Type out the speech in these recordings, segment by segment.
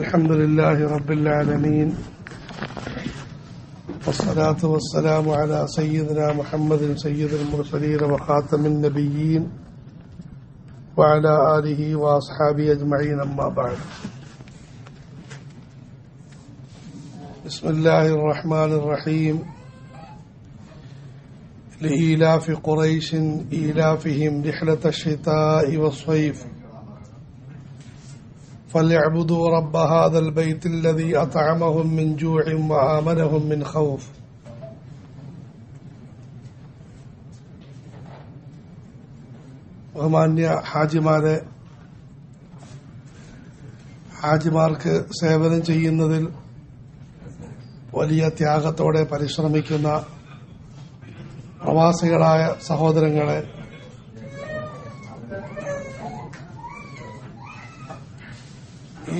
الحمد لله رب العالمين والصلاة والسلام على سيدنا محمد سيد المرسلين وخاتم النبيين وعلى آله وأصحابه أجمعين أما بعد. بسم الله الرحمن الرحيم. لإيلاف قريش إيلافهم رحلة الشتاء والصيف. فليعبدوا رب هذا البيت الذي أطعمهم من جوع وآمنهم من خوف ബഹുമാന്യ ഹാജിമാരെ ഹാജിമാർക്ക് സേവനം ചെയ്യുന്നതിൽ വലിയ ത്യാഗത്തോടെ പരിശ്രമിക്കുന്ന പ്രവാസികളായ സഹോദരങ്ങളെ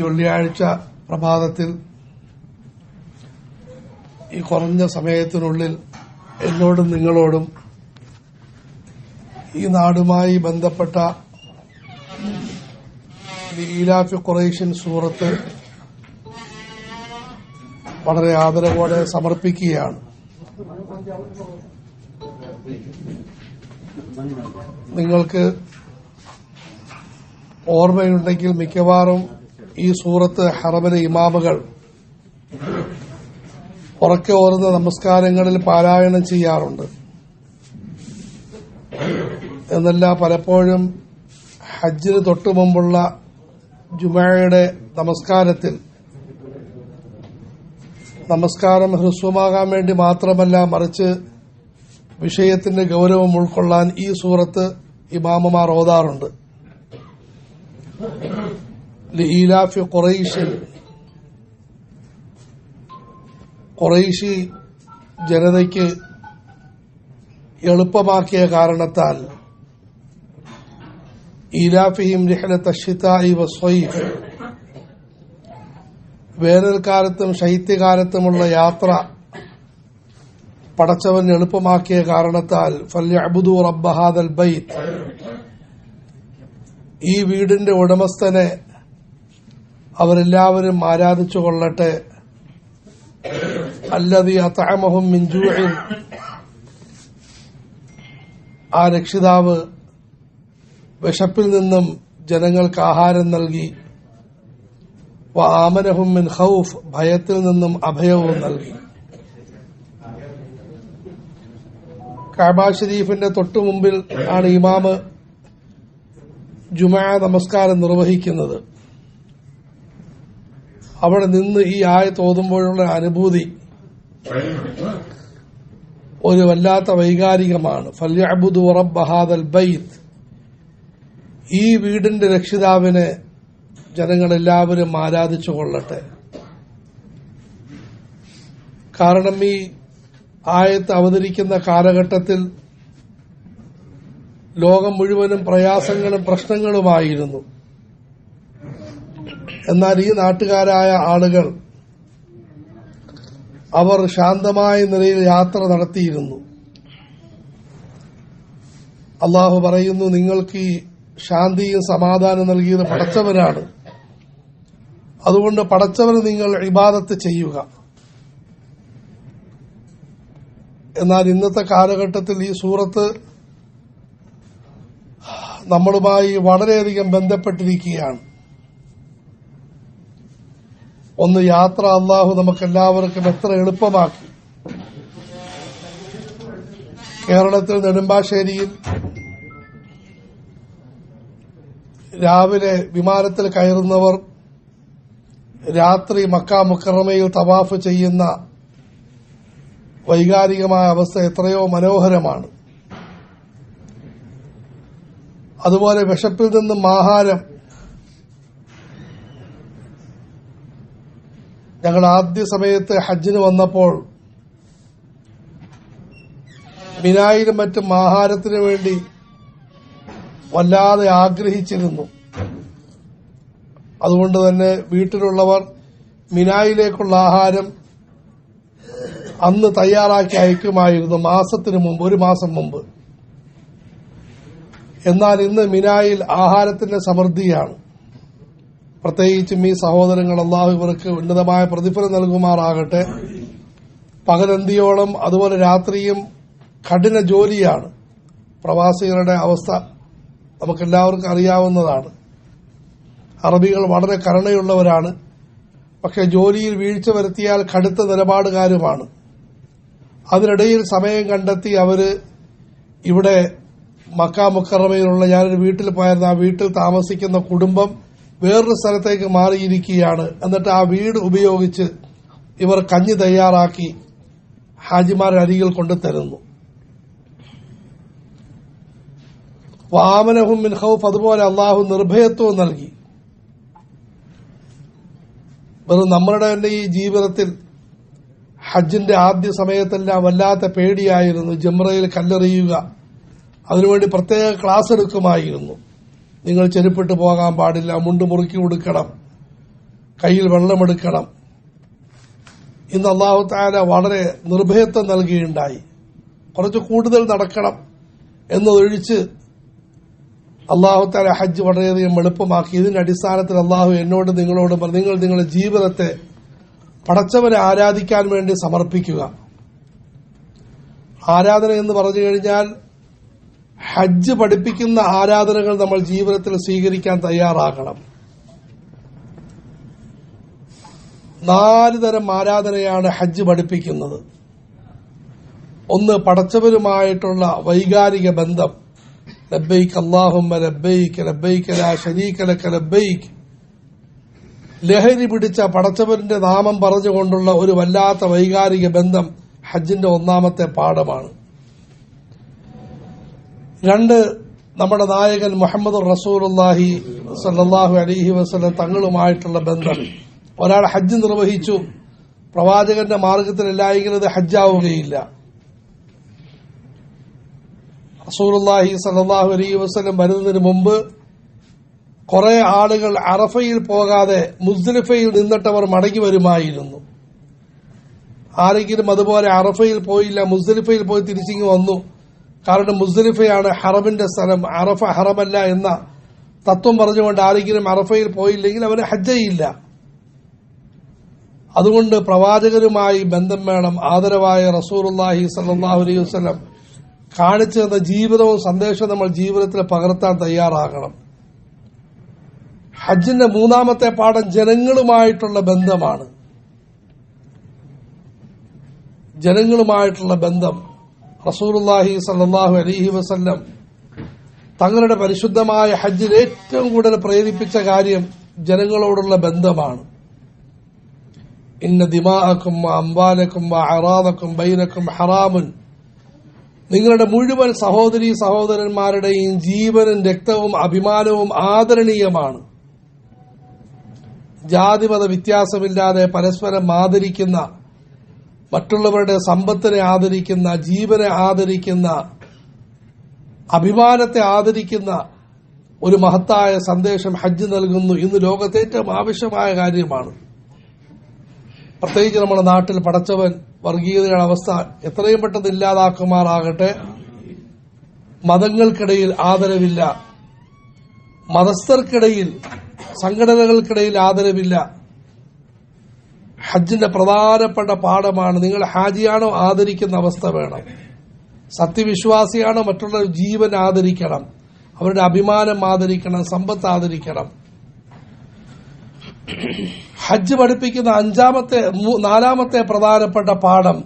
ഈ വെള്ളിയാഴ്ച പ്രഭാതത്തിൽ ഈ കുറഞ്ഞ സമയത്തിനുള്ളിൽ എന്നോടും നിങ്ങളോടും ഈ നാടുമായി ബന്ധപ്പെട്ട ഈലാഫി കുറേഷ്യൻ സൂറത്ത് വളരെ ആദരവോടെ സമർപ്പിക്കുകയാണ്. നിങ്ങൾക്ക് ഓർമ്മയുണ്ടെങ്കിൽ മിക്കവാറും ഈ സൂറത്ത് ഹറബിലെ ഇമാമുകൾ ഉറക്കെ ഓർന്ന് നമസ്കാരങ്ങളിൽ പാരായണം ചെയ്യാറുണ്ട്. എന്നല്ല പലപ്പോഴും ഹജ്ജിന് തൊട്ടു മുമ്പുള്ള ജുമായയുടെ നമസ്കാരത്തിൽ നമസ്കാരം ഹ്രസ്വമാകാൻ വേണ്ടി മാത്രമല്ല മറിച്ച് വിഷയത്തിന്റെ ഗൗരവം ഉൾക്കൊള്ളാൻ ഈ സൂറത്ത് ഇമാമമാർ ഓതാറുണ്ട്. ലീലാഫി قريش ഖുറൈശി ജനതയ്ക്ക് എളുപ്പമാക്കിയ കാരണത്താൽ ഈലാഫിയും റിഹലത്ത് തഷിതായി വസ്വൈഫ് വേനൽക്കാലത്തും ശൈത്യകാലത്തുമുള്ള യാത്ര പടച്ചവൻ എളുപ്പമാക്കിയ കാരണത്താൽ ഫല്യബുദു റബ്ബഹാദൽ ബൈത്ത്. ഈ വീടിന്റെ ഉടമസ്ഥനെ അവരെല്ലാവരും ആരാധിച്ചു കൊള്ളട്ടെ. അല്ലതി അത്താമഹും മിഞ്ചൂഴിൽ ആ രക്ഷിതാവ് വിശപ്പിൽ നിന്നും ജനങ്ങൾക്ക് ആഹാരം നൽകി. ആമനഹും മിൻ ഹൌഫ് ഭയത്തിൽ നിന്നും അഭയവും നൽകി. കാബ ഷരീഫിന്റെ തൊട്ടു മുമ്പിൽ ആണ് ഇമാമ് ജുമാ നമസ്കാരം നിർവഹിക്കുന്നത്. അവിടെ നിന്ന് ഈ ആയത്ത് തോതുമ്പോഴുള്ള അനുഭൂതി ഒരു വല്ലാത്ത വൈകാരികമാണ്. ഫല്യഅബുദു റബ്ബ ഹാദൽ ഈ വീടിന്റെ രക്ഷിതാവിനെ ജനങ്ങളെല്ലാവരും ആരാധിച്ചു കൊള്ളട്ടെ. കാരണം ഈ ആയത്ത് അവതരിക്കുന്ന കാലഘട്ടത്തിൽ ലോകം മുഴുവനും പ്രയാസങ്ങളും പ്രശ്നങ്ങളുമായിരുന്നു. എന്നാൽ ഈ നാട്ടുകാരായ ആളുകൾ അവർ ശാന്തമായ നിലയിൽ യാത്ര നടത്തിയിരുന്നു. അള്ളാഹു പറയുന്നു നിങ്ങൾക്ക് ഈ ശാന്തിയും സമാധാനം നൽകിയത് പടച്ചവനാണ് അതുകൊണ്ട് പടച്ചവന് നിങ്ങൾ ഇബാദത്ത് ചെയ്യുക. എന്നാൽ ഇന്നത്തെ കാലഘട്ടത്തിൽ ഈ സൂറത്ത് നമ്മളുമായി വളരെയധികം ബന്ധപ്പെട്ടിരിക്കുകയാണ്. ഒന്ന് യാത്ര അള്ളാഹു നമുക്കെല്ലാവർക്കും എത്ര എളുപ്പമാക്കി. കേരളത്തിൽ നെടുമ്പാശ്ശേരിയിൽ രാവിലെ വിമാനത്തിൽ കയറുന്നവർ രാത്രി മക്ക മുക്കറമയിൽ തവാഫ് ചെയ്യുന്ന വൈകാരികമായ അവസ്ഥ എത്രയോ മനോഹരമാണ്. അതുപോലെ വിശപ്പിൽ നിന്നും ആഹാരം ഞങ്ങൾ ആദ്യ സമയത്ത് ഹജ്ജിന് വന്നപ്പോൾ മിനായിലും മറ്റും ആഹാരത്തിന് വേണ്ടി വല്ലാതെ ആഗ്രഹിച്ചിരുന്നു. അതുകൊണ്ട് തന്നെ വീട്ടിലുള്ളവർ മിനായിലേക്കുള്ള ആഹാരം അന്ന് തയ്യാറാക്കി അയക്കുമായിരുന്നു മാസത്തിന് മുമ്പ് ഒരു മാസം മുമ്പ്. എന്നാൽ ഇന്ന് മിനായിൽ ആഹാരത്തിന്റെ സമൃദ്ധിയാണ്. പ്രത്യേകിച്ചും ഈ സഹോദരങ്ങൾ അള്ളാഹു ഇവർക്ക് ഉന്നതമായ പ്രതിഫലം നൽകുമാറാകട്ടെ. പകലന്തിയോളം അതുപോലെ രാത്രിയും കഠിന ജോലിയാണ്. പ്രവാസികളുടെ അവസ്ഥ നമുക്കെല്ലാവർക്കും അറിയാവുന്നതാണ്. അറബികൾ വളരെ കരുണയുള്ളവരാണ്. പക്ഷെ ജോലിയിൽ വീഴ്ച വരുത്തിയാൽ കടുത്ത നിലപാടുകാരുമാണ്. അതിനിടയിൽ സമയം കണ്ടെത്തി അവർ ഇവിടെ മക്ക മുക്കറമയിലുള്ള ഞാനൊരു വീട്ടിൽ പോയായിരുന്നു. ആ വീട്ടിൽ താമസിക്കുന്ന കുടുംബം വേറൊരു സ്ഥലത്തേക്ക് മാറിയിരിക്കുകയാണ്. എന്നിട്ട് ആ വീട് ഉപയോഗിച്ച് ഇവർ കഞ്ഞി തയ്യാറാക്കി ഹാജിമാരുടെ അരികിൽ കൊണ്ടു തരുന്നു. വാമനഹും മിൻ ഖൗഫ് അതുപോലെ അള്ളാഹു നിർഭയത്വവും നൽകി. വെറും നമ്മളുടെ തന്നെ ഈ ജീവിതത്തിൽ ഹജ്ജിന്റെ ആദ്യ സമയത്തെല്ലാം വല്ലാത്ത പേടിയായിരുന്നു. ജമ്രയിൽ കല്ലെറിയുക. അതിനുവേണ്ടി പ്രത്യേക ക്ലാസ് എടുക്കുമായിരുന്നു. നിങ്ങൾ ചെരുപ്പിട്ട് പോകാൻ പാടില്ല മുണ്ട് മുറുക്കി കൊടുക്കണം കയ്യിൽ വെള്ളമെടുക്കണം. ഇന്ന് അള്ളാഹു താല വളരെ നിർഭയത്വം നൽകിയുണ്ടായി. കുറച്ച് കൂടുതൽ നടക്കണം എന്നതൊഴിച്ച് അള്ളാഹു താല ഹജ്ജ് വളരെയധികം എളുപ്പമാക്കി. ഇതിന്റെ അടിസ്ഥാനത്തിൽ അള്ളാഹു എന്നോട് നിങ്ങളോട് നിങ്ങൾ നിങ്ങളുടെ ജീവിതത്തെ പടച്ചവനെ ആരാധിക്കാൻ വേണ്ടി സമർപ്പിക്കുക. ആരാധന എന്ന് പറഞ്ഞു കഴിഞ്ഞാൽ ഹജ്ജ് പഠിപ്പിക്കുന്ന ആരാധനകൾ നമ്മൾ ജീവിതത്തിൽ സ്വീകരിക്കാൻ തയ്യാറാകണം. നാല് തരം ആരാധനയാണ് ഹജ്ജ് പഠിപ്പിക്കുന്നത്. ഒന്ന് പടച്ചവരുമായിട്ടുള്ള വൈകാരിക ബന്ധം. ലബൈക്ക് അള്ളാഹുമ്മ ലബൈക്ക് ലബൈക്ക് ലാ ശരീക ലക ലബൈക്ക് ലഹരി പിടിച്ച പടച്ചവരിന്റെ നാമം പറഞ്ഞുകൊണ്ടുള്ള ഒരു വല്ലാത്ത വൈകാരിക ബന്ധം ഹജ്ജിന്റെ ഒന്നാമത്തെ പാഠമാണ്. രണ്ട് നമ്മുടെ നായകൻ മുഹമ്മദ് റസൂലുല്ലാഹി സല്ലാഹു അലഹി വസ്ലം തങ്ങളുമായിട്ടുള്ള ബന്ധം. ഒരാൾ ഹജ്ജ് നിർവഹിച്ചു. പ്രവാചകന്റെ മാർഗത്തിലല്ലായെങ്കിൽ അത് ഹജ്ജാവുകയില്ല. റസൂലുല്ലാഹി സല്ലാഹു അലൈഹി വസ്ലം വരുന്നതിന് മുമ്പ് കുറെ ആളുകൾ അറഫയിൽ പോകാതെ മുസ്ലിഫയിൽ നിന്നിട്ടവർ മടങ്ങി വരുമായിരുന്നു. ആരെങ്കിലും അതുപോലെ അറഫയിൽ പോയില്ല മുസ്ലിഫയിൽ പോയി തിരിച്ചിങ്ങ് വന്നു. കാരണം മുസ്ലിഫയാണ് ഹറമിന്റെ സ്ഥലം അറഫ ഹറമല്ല എന്ന തത്വം പറഞ്ഞുകൊണ്ട് ആരെങ്കിലും അറഫയിൽ പോയില്ലെങ്കിൽ അവന് ഹജ്ജയില്ല. അതുകൊണ്ട് പ്രവാചകരുമായി ബന്ധം വേണം. ആദരവായ റസൂർല്ലാഹി സല്ലാഹു അലൈഹി വസ്ലം കാണിച്ചു തന്ന ജീവിതവും സന്ദേശവും നമ്മൾ ജീവിതത്തിൽ പകർത്താൻ തയ്യാറാകണം. ഹജ്ജിന്റെ മൂന്നാമത്തെ പാഠം ജനങ്ങളുമായിട്ടുള്ള ബന്ധമാണ്. ജനങ്ങളുമായിട്ടുള്ള ബന്ധം റസൂലുല്ലാഹി സല്ലാഹു അലഹി വസ്ല്ലം തങ്ങളുടെ പരിശുദ്ധമായ ഹജ്ജിൽ ഏറ്റവും കൂടുതൽ പ്രേരിപ്പിച്ച കാര്യം ജനങ്ങളോടുള്ള ബന്ധമാണ്. ഇന്ന ദിമാഅക്കും അംബാലക്കും അറാദക്കും ബൈനക്കും ഹറാമുൻ. നിങ്ങളുടെ മുഴുവൻ സഹോദരി സഹോദരന്മാരുടെയും ജീവനും രക്തവും അഭിമാനവും ആദരണീയമാണ്. ജാതിമത വ്യത്യാസമില്ലാതെ പരസ്പരം ആദരിക്കുന്ന മറ്റുള്ളവരുടെ സമ്പത്തിനെ ആദരിക്കുന്ന ജീവനെ ആദരിക്കുന്ന അഭിമാനത്തെ ആദരിക്കുന്ന ഒരു മഹത്തായ സന്ദേശം ഹജ്ജ് നൽകുന്നു. ഇന്ന് ലോകത്തെ ഏറ്റവും ആവശ്യമായ കാര്യമാണ്. പ്രത്യേകിച്ച് നമ്മുടെ നാട്ടിൽ പടച്ചവൻ വർഗീയതയുടെ അവസ്ഥ എത്രയും പെട്ടെന്ന് ഇല്ലാതാക്കുമാറാകട്ടെ. മതങ്ങൾക്കിടയിൽ ആദരവില്ല. മതസ്ഥർക്കിടയിൽ സംഘടനകൾക്കിടയിൽ ആദരവില്ല. ഹജ്ജിന്റെ പ്രധാനപ്പെട്ട പാഠമാണ് നിങ്ങൾ ഹാജിയാണോ ആദരിക്കുന്ന അവസ്ഥ വേണം. സത്യവിശ്വാസിയാണോ മറ്റുള്ള ജീവൻ ആദരിക്കണം. അവരുടെ അഭിമാനം ആദരിക്കണം സമ്പത്ത് ആദരിക്കണം. ഹജ്ജ് പഠിപ്പിക്കുന്ന അഞ്ചാമത്തെ നാലാമത്തെ പ്രധാനപ്പെട്ട പാഠം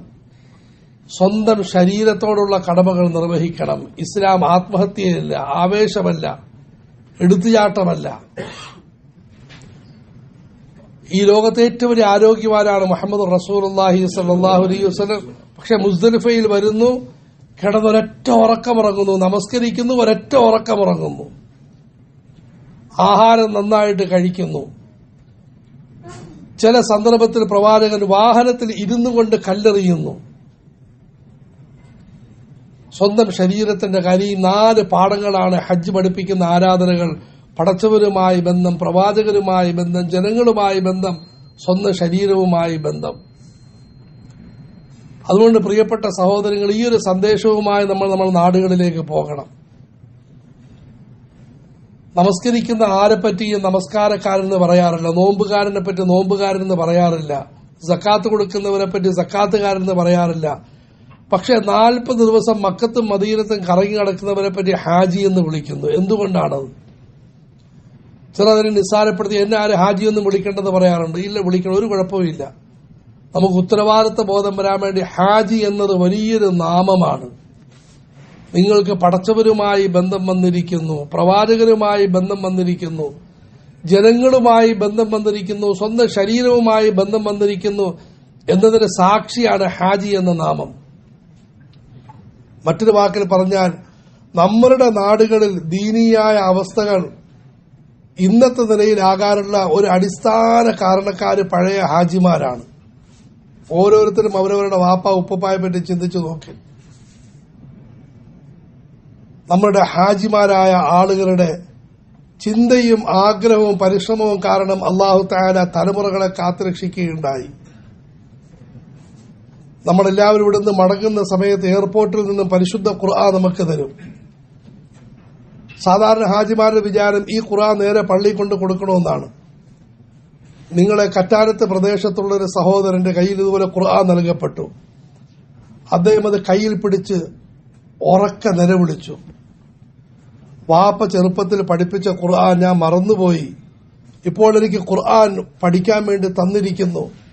സ്വന്തം ശരീരത്തോടുള്ള കടമകൾ നിർവഹിക്കണം. ഇസ്ലാം ആത്മഹത്യയല്ല ആവേശമല്ല എടുത്തുചാട്ടമല്ല. ഈ ലോകത്തെ ഏറ്റവും വലിയ ആരോഗ്യവാനാണ് മുഹമ്മദ് റസൂർഹി സല്ലാഹു അലൈഹി വസ്ലം പക്ഷെ മുസ്ദലിഫയിൽ വരുന്നു കിടന്നൊരൊറ്റ ഉറക്കമിറങ്ങുന്നു നമസ്കരിക്കുന്നു ഒരൊറ്റ ഉറക്കമിറങ്ങുന്നു ആഹാരം നന്നായിട്ട് കഴിക്കുന്നു. ചില സന്ദർഭത്തിൽ പ്രവാചകൻ വാഹനത്തിൽ ഇരുന്നു കൊണ്ട് കല്ലെറിയുന്നു. സ്വന്തം ശരീരത്തിന്റെ കരി നാല് പാഠങ്ങളാണ് ഹജ്ജ് പഠിപ്പിക്കുന്ന ആരാധനകൾ. പടച്ചവരുമായി ബന്ധം പ്രവാചകരുമായി ബന്ധം ജനങ്ങളുമായി ബന്ധം സ്വന്തം ശരീരവുമായി ബന്ധം. അതുകൊണ്ട് പ്രിയപ്പെട്ട സഹോദരങ്ങൾ ഈ ഒരു സന്ദേശവുമായി നമ്മൾ നമ്മൾ നാടുകളിലേക്ക് പോകണം. നമസ്കരിക്കുന്ന ആരെ പറ്റിയും നമസ്കാരക്കാരെന്ന് പറയാറില്ല. നോമ്പുകാരനെ പറ്റി നോമ്പുകാരെന്ന് പറയാറില്ല. സക്കാത്ത് കൊടുക്കുന്നവരെ പറ്റി സക്കാത്തുകാരെന്ന് പറയാറില്ല. പക്ഷെ നാൽപ്പത് ദിവസം മക്കത്തും മദീനത്തും കറങ്ങി നടക്കുന്നവരെ പറ്റി ഹാജി എന്ന് വിളിക്കുന്നു. എന്തുകൊണ്ടാണത്? ചില അതിനെ നിസ്സാരപ്പെടുത്തി എന്നെ ആര് ഹാജിയൊന്നും വിളിക്കേണ്ടെന്ന് പറയാറുണ്ട്. ഇല്ല വിളിക്കണം. ഒരു കുഴപ്പമില്ല നമുക്ക് ഉത്തരവാദിത്ത ബോധം വരാൻ വേണ്ടി ഹാജി എന്നത് വലിയൊരു നാമമാണ്. നിങ്ങൾക്ക് പടച്ചവരുമായി ബന്ധം വന്നിരിക്കുന്നു പ്രവാചകരുമായി ബന്ധം വന്നിരിക്കുന്നു ജനങ്ങളുമായി ബന്ധം വന്നിരിക്കുന്നു സ്വന്തം ശരീരവുമായി ബന്ധം വന്നിരിക്കുന്നു എന്നതിന് സാക്ഷിയാണ് ഹാജി എന്ന നാമം. മറ്റൊരു വാക്കിൽ പറഞ്ഞാൽ നമ്മളുടെ നാടുകളിൽ ദീനീയായ അവസ്ഥകൾ ഇന്നത്തെ നിലയിലാകാനുള്ള ഒരു അടിസ്ഥാന കാരണക്കാര് പഴയ ഹാജിമാരാണ്. ഓരോരുത്തരും അവരവരുടെ വാപ്പ ഉപ്പപ്പായെ പറ്റി ചിന്തിച്ചു നോക്കി. നമ്മുടെ ഹാജിമാരായ ആളുകളുടെ ചിന്തയും ആഗ്രഹവും പരിശ്രമവും കാരണം അള്ളാഹു താല തലമുറകളെ കാത്തുരക്ഷിക്കുകയുണ്ടായി. നമ്മളെല്ലാവരും ഇവിടുന്ന് മടങ്ങുന്ന സമയത്ത് എയർപോർട്ടിൽ നിന്നും പരിശുദ്ധ ഖുർആൻ നമുക്ക് തരും. സാധാരണ ഹാജിമാരുടെ വിചാരം ഈ ഖുറാൻ നേരെ പള്ളി കൊണ്ട് കൊടുക്കണമെന്നാണ്. നിങ്ങളെ കറ്റാരത്ത് പ്രദേശത്തുള്ള ഒരു സഹോദരന്റെ കയ്യിൽ ഇതുപോലെ ഖുർആൻ നൽകപ്പെട്ടു. അദ്ദേഹം അത് കയ്യിൽ പിടിച്ച് ഉറക്ക നിലവിളിച്ചു. വാപ്പ ചെറുപ്പത്തിൽ പഠിപ്പിച്ച ഖുർആൻ ഞാൻ മറന്നുപോയി. ഇപ്പോൾ എനിക്ക് ഖുർആൻ പഠിക്കാൻ വേണ്ടി തന്നിരിക്കുന്നു.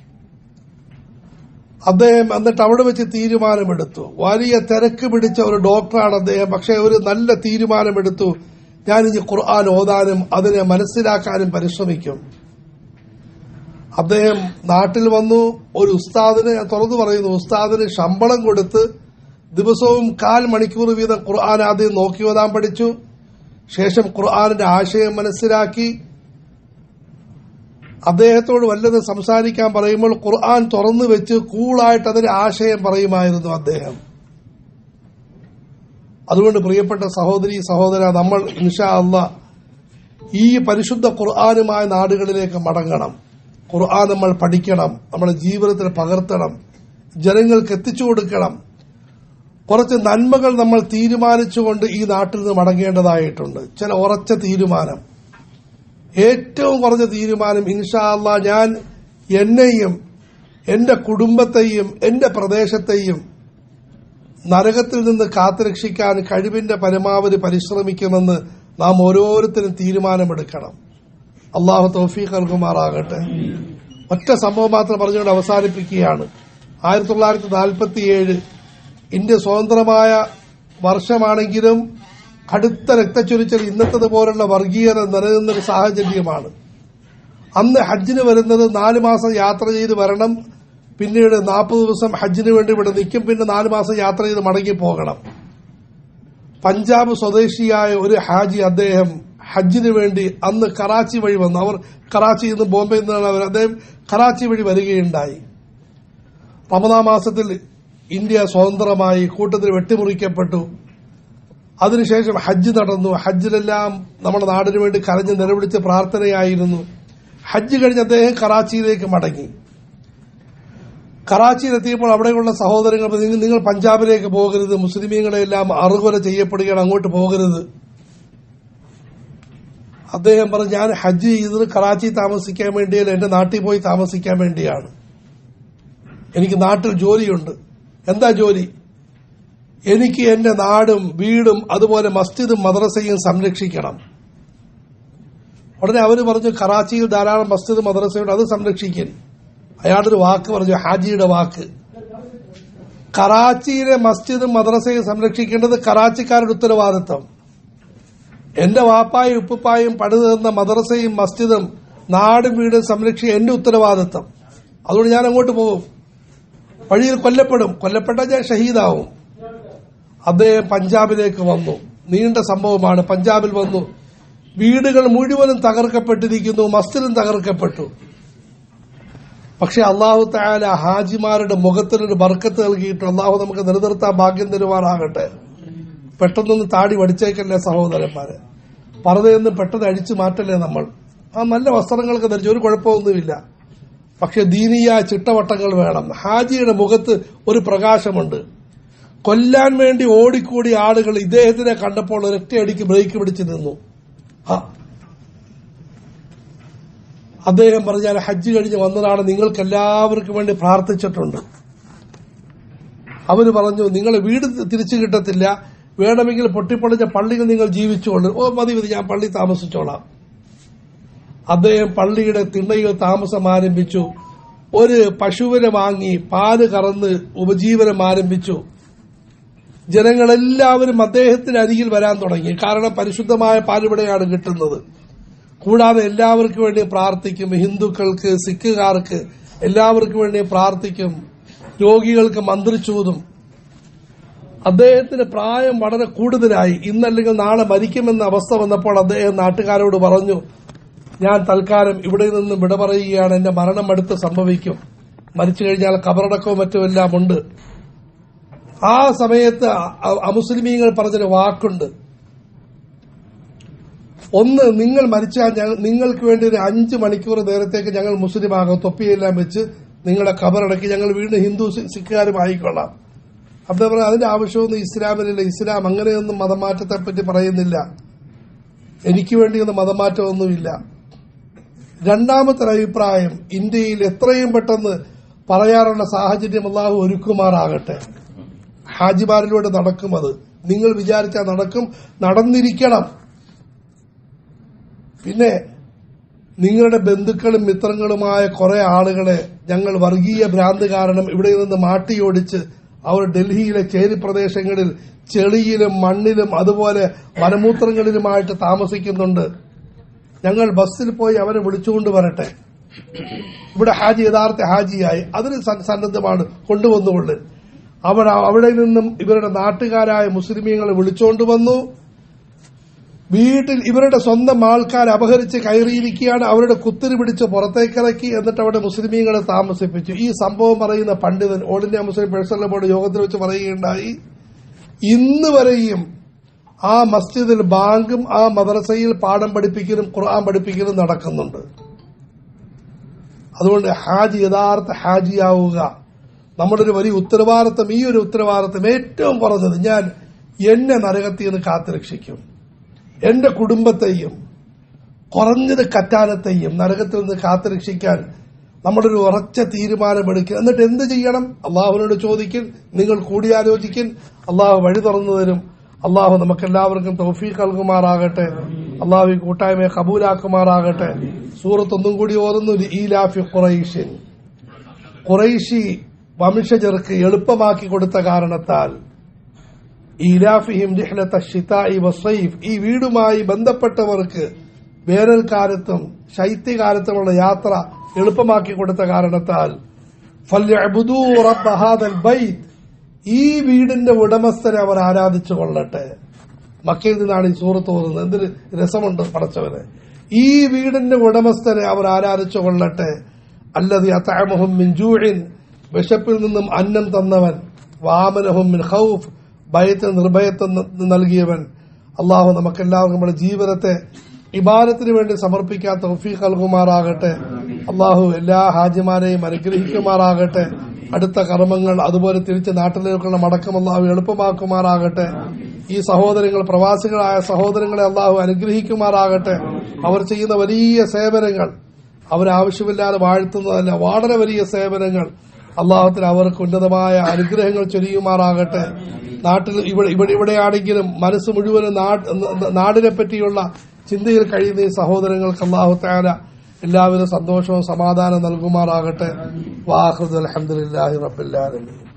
അദ്ദേഹം എന്നിട്ട് അവിടെ വെച്ച് തീരുമാനമെടുത്തു. വലിയ തിരക്ക് പിടിച്ച ഒരു ഡോക്ടറാണ് അദ്ദേഹം. പക്ഷെ ഒരു നല്ല തീരുമാനമെടുത്തു. ഞാൻ ഇനി ഖുർആൻ ഓതാനും അതിനെ മനസ്സിലാക്കാനും പരിശ്രമിക്കും. അദ്ദേഹം നാട്ടിൽ വന്നു. ഒരു ഉസ്താദിന് ഞാൻ തുറന്നു പറയുന്നു ഉസ്താദിന് ശമ്പളം കൊടുത്ത് ദിവസവും കാൽ മണിക്കൂർ വീതം ഖുർആൻ ആദ്യം നോക്കി ഓതാൻ പഠിച്ചു. ശേഷം ഖുർആാനിന്റെ ആശയം മനസ്സിലാക്കി. അദ്ദേഹത്തോട് വല്ലതും സംസാരിക്കാൻ പറയുമ്പോൾ ഖുർആൻ തുറന്നു വെച്ച് കൂളായിട്ട് അതിന് ആശയം പറയുമായിരുന്നു അദ്ദേഹം. അതുകൊണ്ട് പ്രിയപ്പെട്ട സഹോദരി സഹോദര നമ്മൾ ഇൻഷാ അല്ല ഈ പരിശുദ്ധ ഖുർആാനുമായ നാടുകളിലേക്ക് മടങ്ങണം. ഖുർആൻ നമ്മൾ പഠിക്കണം നമ്മുടെ ജീവിതത്തിൽ പകർത്തണം ജനങ്ങൾക്ക് എത്തിച്ചു കൊടുക്കണം. കുറച്ച് നന്മകൾ നമ്മൾ തീരുമാനിച്ചുകൊണ്ട് ഈ നാട്ടിൽ നിന്ന് മടങ്ങേണ്ടതായിട്ടുണ്ട്. ചില ഉറച്ച തീരുമാനം. ഏറ്റവും കുറഞ്ഞ തീരുമാനം ഇൻഷാ അല്ലാ ഞാൻ എന്നെയും എന്റെ കുടുംബത്തെയും എന്റെ പ്രദേശത്തെയും നരകത്തിൽ നിന്ന് കാത്തുരക്ഷിക്കാൻ കഴിവിന്റെ പരമാവധി പരിശ്രമിക്കുമെന്ന് നാം ഓരോരുത്തരും തീരുമാനമെടുക്കണം. അള്ളാഹു തോഫീഖ് നൽകുമാറാകട്ടെ. ഒറ്റ സംഭവം മാത്രം പറഞ്ഞുകൊണ്ട് അവസാനിപ്പിക്കുകയാണ്. ആയിരത്തി തൊള്ളായിരത്തി നാൽപ്പത്തിയേഴ് ഇന്ത്യ സ്വതന്ത്രമായ വർഷമാണെങ്കിലും കടുത്ത രക്തച്ചൊരിച്ചൽ ഇന്നത്തത് പോലുള്ള വർഗീയത നിലനിന്നൊരു സാഹചര്യമാണ്. അന്ന് ഹജ്ജിന് വരുന്നത് നാല് മാസം യാത്ര ചെയ്ത് വരണം പിന്നീട് നാൽപ്പത് ദിവസം ഹജ്ജിന് വേണ്ടി ഇവിടെ നിൽക്കും പിന്നെ നാല് മാസം യാത്ര ചെയ്ത് മടങ്ങി പോകണം. പഞ്ചാബ് സ്വദേശിയായ ഒരു ഹാജി അദ്ദേഹം ഹജ്ജിന് വേണ്ടി അന്ന് കറാച്ചി വഴി വന്നു. അവർ കറാച്ചിയിൽ നിന്ന് ബോംബെയിൽ നിന്നാണ് അവർ അദ്ദേഹം കറാച്ചി വഴി വരികയുണ്ടായി. റമദാ മാസത്തിൽ ഇന്ത്യ സ്വതന്ത്രമായി കൂട്ടത്തിൽ വെട്ടിമുറിക്കപ്പെട്ടു. അതിനുശേഷം ഹജ്ജ് നടന്നു. ഹജ്ജിലെല്ലാം നമ്മുടെ നാടിനു വേണ്ടി കരഞ്ഞ് നിലവിളിച്ച് പ്രാർത്ഥനയായിരുന്നു. ഹജ്ജ് കഴിഞ്ഞ് അദ്ദേഹം കറാച്ചിയിലേക്ക് മടങ്ങി. കറാച്ചിയിലെത്തിയപ്പോൾ അവിടെയുള്ള സഹോദരങ്ങൾ നിങ്ങൾ പഞ്ചാബിലേക്ക് പോകരുത്. മുസ്ലിമീങ്ങളെല്ലാം അറുകൊല ചെയ്യപ്പെടുകയാണ്. അങ്ങോട്ട് പോകരുത്. അദ്ദേഹം പറഞ്ഞു ഞാൻ ഹജ്ജ് ചെയ്തത് കറാച്ചി താമസിക്കാൻ വേണ്ടിയല്ല. എന്റെ നാട്ടിൽ പോയി താമസിക്കാൻ വേണ്ടിയാണ്. എനിക്ക് നാട്ടിൽ ജോലിയുണ്ട്. എന്താ ജോലി? എനിക്ക് എന്റെ നാടും വീടും അതുപോലെ മസ്ജിദും മദ്രസയും സംരക്ഷിക്കണം. ഉടനെ അവർ പറഞ്ഞു കറാച്ചിയിൽ ധാരാളം മസ്ജിദ് മദ്രസയുണ്ട് അത് സംരക്ഷിക്കൻ. അയാളൊരു വാക്ക് പറഞ്ഞു ഹാജിയുടെ വാക്ക്. കറാച്ചിയിലെ മസ്ജിദും മദ്രസയും സംരക്ഷിക്കേണ്ടത് കറാച്ചിക്കാരുടെ ഉത്തരവാദിത്വം. എന്റെ വാപ്പായും ഉപ്പുപ്പായും പണിതു തന്ന മദ്രസയും മസ്ജിദും നാടും വീടും സംരക്ഷിക്കുക എന്റെ ഉത്തരവാദിത്വം. അതുകൊണ്ട് ഞാൻ അങ്ങോട്ട് പോകും. വഴിയിൽ കൊല്ലപ്പെടും. കൊല്ലപ്പെട്ടാൽ ഞാൻ ഷഹീദാവും. അദ്ദേഹം പഞ്ചാബിലേക്ക് വന്നു. നീണ്ട സംഭവമാണ്. പഞ്ചാബിൽ വന്നു. വീടുകൾ മുഴുവനും തകർക്കപ്പെട്ടിരിക്കുന്നു. മസ്ജിദും തകർക്കപ്പെട്ടു. പക്ഷെ അള്ളാഹു തായാല ഹാജിമാരുടെ മുഖത്തിനൊരു ബർക്കത്ത് നൽകിയിട്ട് അള്ളാഹു നമുക്ക് നിലനിർത്താൻ ഭാഗ്യം തരുവാനാകട്ടെ പെട്ടെന്നൊന്ന് താടി വടിച്ചേക്കല്ലേ സഹോദരന്മാരെ? പറതയെന്ന് പെട്ടെന്ന് അഴിച്ചു മാറ്റല്ലേ നമ്മൾ? ആ നല്ല വസ്ത്രങ്ങളൊക്കെ ധരിച്ചു ഒരു കുഴപ്പമൊന്നുമില്ല. പക്ഷെ ദീനീയ ചിട്ടവട്ടങ്ങൾ വേണം. ഹാജിയുടെ മുഖത്ത് ഒരു പ്രകാശമുണ്ട്. കൊല്ലാൻ വേണ്ടി ഓടിക്കൂടി ആളുകൾ ഇദ്ദേഹത്തിനെ കണ്ടപ്പോൾ ഒരൊറ്റയടിക്ക് ബ്രേക്ക് പിടിച്ചു നിന്നു. അദ്ദേഹം പറഞ്ഞാൽ ഹജ്ജ് കഴിഞ്ഞ് വന്നതാണ് നിങ്ങൾക്ക് എല്ലാവർക്കും വേണ്ടി പ്രാർത്ഥിച്ചിട്ടുണ്ട്. അവർ പറഞ്ഞു നിങ്ങളെ വീട് തിരിച്ചു കിട്ടത്തില്ല. വേണമെങ്കിൽ പൊട്ടിപ്പൊളിഞ്ഞ പള്ളികൾ നിങ്ങൾ ജീവിച്ചുകൊണ്ട് ഓ മതി മതി ഞാൻ പള്ളി താമസിച്ചോളാം. അദ്ദേഹം പള്ളിയുടെ തിണ്ണയിൽ താമസം ആരംഭിച്ചു. ഒരു പശുവിനെ വാങ്ങി പാൽ കറന്ന് ഉപജീവനം ആരംഭിച്ചു. ജനങ്ങളെല്ലാവരും അദ്ദേഹത്തിന് അരികിൽ വരാൻ തുടങ്ങി. കാരണം പരിശുദ്ധമായ പാലിവിടെയാണ് കിട്ടുന്നത്. കൂടാതെ എല്ലാവർക്കും വേണ്ടി പ്രാർത്ഥിക്കും. ഹിന്ദുക്കൾക്ക് സിഖുകാർക്ക് എല്ലാവർക്കും വേണ്ടി പ്രാർത്ഥിക്കും. രോഗികൾക്ക് മന്ത്രിച്ചൂതും അദ്ദേഹത്തിന് പ്രായം വളരെ കൂടുതലായി. ഇന്നല്ലെങ്കിൽ നാളെ മരിക്കുമെന്ന അവസ്ഥ വന്നപ്പോൾ അദ്ദേഹം നാട്ടുകാരോട് പറഞ്ഞു ഞാൻ തൽക്കാലം ഇവിടെ നിന്ന് വിട പറയുകയാണ്. എന്റെ മരണം അടുത്ത് സംഭവിക്കും. മരിച്ചു കഴിഞ്ഞാൽ കബറടക്കവും മറ്റുമെല്ലാം ഉണ്ട്. ആ സമയത്ത് അമുസ്ലിമീങ്ങൾ പറഞ്ഞൊരു വാക്കുണ്ട്. ഒന്ന് നിങ്ങൾ മരിച്ചാൽ നിങ്ങൾക്ക് വേണ്ടി ഒരു അഞ്ച് മണിക്കൂർ നേരത്തേക്ക് ഞങ്ങൾ മുസ്ലിമാകും. തൊപ്പിയെല്ലാം വെച്ച് നിങ്ങളുടെ ഖബറടക്കി ഞങ്ങൾ വീണ്ടും ഹിന്ദു സിഖുകാരും ആയിക്കൊള്ളാം. അപ്പോൾ പറഞ്ഞാൽ അതിന്റെ ആവശ്യമൊന്നും ഇസ്ലാമിലില്ല. ഇസ്ലാം അങ്ങനെയൊന്നും മതമാറ്റത്തെ പറ്റി പറയുന്നില്ല. എനിക്ക് വേണ്ടിയൊന്നും മതമാറ്റമൊന്നുമില്ല. രണ്ടാമത്തെ അഭിപ്രായം ഇന്ത്യയിൽ എത്രയും പെട്ടെന്ന് പറയാറുള്ള സാഹചര്യം അള്ളാഹു ഒരുക്കുമാറാകട്ടെ. ഹാജിമാരിലൂടെ നടക്കും അത്. നിങ്ങൾ വിചാരിച്ചാൽ നടക്കും. നടന്നിരിക്കണം. പിന്നെ നിങ്ങളുടെ ബന്ധുക്കളും മിത്രങ്ങളുമായ കുറെ ആളുകളെ ഞങ്ങൾ വർഗീയ ഭ്രാന്ത് കാരണം ഇവിടെ നിന്ന് മാട്ടിയോടിച്ച് അവർ ഡൽഹിയിലെ ചേരി പ്രദേശങ്ങളിൽ ചെളിയിലും മണ്ണിലും അതുപോലെ വനമൂത്രങ്ങളിലുമായിട്ട് താമസിക്കുന്നുണ്ട്. ഞങ്ങൾ ബസ്സിൽ പോയി അവരെ വിളിച്ചുകൊണ്ട് വരട്ടെ. ഇവിടെ ഹാജി യഥാർത്ഥ ഹാജിയായി. അതിന് സന്നദ്ധമാണ് കൊണ്ടുവന്നുകൊണ്ട് അവർ അവിടെ നിന്നും ഇവരുടെ നാട്ടുകാരായ മുസ്ലിമീങ്ങളെ വിളിച്ചുകൊണ്ട് വന്നു. വീട്ടിൽ ഇവരുടെ സ്വന്തം ആൾക്കാർ അപഹരിച്ച് കയറിയിരിക്കുകയാണ്. അവരുടെ കുത്തിരി പിടിച്ച് പുറത്തേക്കിറക്കി എന്നിട്ട് അവിടെ മുസ്ലിമീങ്ങളെ താമസിപ്പിച്ചു. ഈ സംഭവം പറയുന്ന പണ്ഡിതൻ All India Muslim Personal Board യോഗത്തിൽ വെച്ച് പറയുകയുണ്ടായി. ഇന്ന് വരെയും ആ മസ്ജിദിൽ ബാങ്കും ആ മദ്രസയിൽ പാഠം പഠിപ്പിക്കലും ഖുർആൻ പഠിപ്പിക്കലും നടക്കുന്നുണ്ട്. അതുകൊണ്ട് ഹാജി യഥാർത്ഥ ഹാജിയാവുക. നമ്മുടെ ഒരു വലിയ ഉത്തരവാദിത്തം ഈ ഒരു ഉത്തരവാദിത്തം ഏറ്റവും കുറഞ്ഞത് ഞാൻ എന്നെ നരകത്തിൽ നിന്ന് കാത്തുരക്ഷിക്കും എന്റെ കുടുംബത്തെയും കുറഞ്ഞത് കറ്റാലത്തെയും നരകത്തിൽ നിന്ന് കാത്തുരക്ഷിക്കാൻ നമ്മളൊരു ഉറച്ച തീരുമാനമെടുക്കുക. എന്നിട്ട് എന്ത് ചെയ്യണം? അള്ളാഹുവിനോട് ചോദിക്കും നിങ്ങൾ കൂടിയാലോചിക്കും അള്ളാഹു വഴി തുറന്നു തരും. അള്ളാഹു നമുക്കെല്ലാവർക്കും തൗഫീഖ് നൽകുമാറാകട്ടെ. അള്ളാഹു ഈ കൂട്ടായ്മയെ കബൂലാക്കുമാറാകട്ടെ. സൂറത്ത് ഒന്നും കൂടി ഓർന്നു ലാഫി ഖുറൈഷിൻ ഖുറൈശി വംശജർക്ക് എളുപ്പമാക്കി കൊടുത്ത കാരണത്താൽ ഈ വീടുമായി ബന്ധപ്പെട്ടവർക്ക് വേനൽക്കാലത്തും ശൈത്യകാലത്തുമുള്ള യാത്ര എളുപ്പമാക്കി കൊടുത്ത കാരണത്താൽ ഈ വീടിന്റെ ഉടമസ്ഥനെ അവർ ആരാധിച്ചു കൊള്ളട്ടെ. മക്കയിൽ നിന്നാണ് ഈ സൂറത്ത് ഓതുന്നത്. എന്തൊരു രസമുണ്ട് പടച്ചവന് ഈ വീടിന്റെ ഉടമസ്ഥനെ അവർ ആരാധിച്ചു കൊള്ളട്ടെ. അല്ലതി അത്താമഹും ജൂഇൻ വിശപ്പിൽ നിന്നും അന്നം തന്നവൻ വാമനഹും മിൻ ഭയത്തിന് നിർഭയത്വം നൽകിയവൻ. അള്ളാഹു നമുക്കെല്ലാവർക്കും നമ്മുടെ ജീവിതത്തെ ഇബാദത്തിന് വേണ്ടി സമർപ്പിക്കാൻ തൗഫീഖ് നൽകുമാറാകട്ടെ. അള്ളാഹു എല്ലാ ഹാജിമാരെയും അനുഗ്രഹിക്കുമാറാകട്ടെ. അടുത്ത കർമ്മങ്ങൾ അതുപോലെ തിരിച്ച് നാട്ടിലേക്കുള്ള മടക്കം അള്ളാഹു എളുപ്പമാക്കുമാറാകട്ടെ. ഈ സഹോദരങ്ങൾ പ്രവാസികളായ സഹോദരങ്ങളെ അള്ളാഹു അനുഗ്രഹിക്കുമാറാകട്ടെ. അവർ ചെയ്യുന്ന വലിയ സേവനങ്ങൾ അവരാവശ്യമില്ലാതെ വാഴ്ത്തുന്നതല്ല വളരെ വലിയ സേവനങ്ങൾ. അള്ളാഹുത്തിന് അവർക്ക് ഉന്നതമായ അനുഗ്രഹങ്ങൾ ചൊരിയുമാറാകട്ടെ. നാട്ടിൽ ഇവിടെ ഇവിടെ ഇവിടെയാണെങ്കിലും മനസ്സ് മുഴുവനും നാടിനെ പറ്റിയുള്ള ചിന്തയിൽ കഴിയുന്ന ഈ സഹോദരങ്ങൾക്ക് അള്ളാഹു താല എല്ലാവിധ സന്തോഷവും സമാധാനം നൽകുമാറാകട്ടെ. വാഹൃദ് അലഹമുല്ലാഹി റബ്ബില്ലാലമീൻ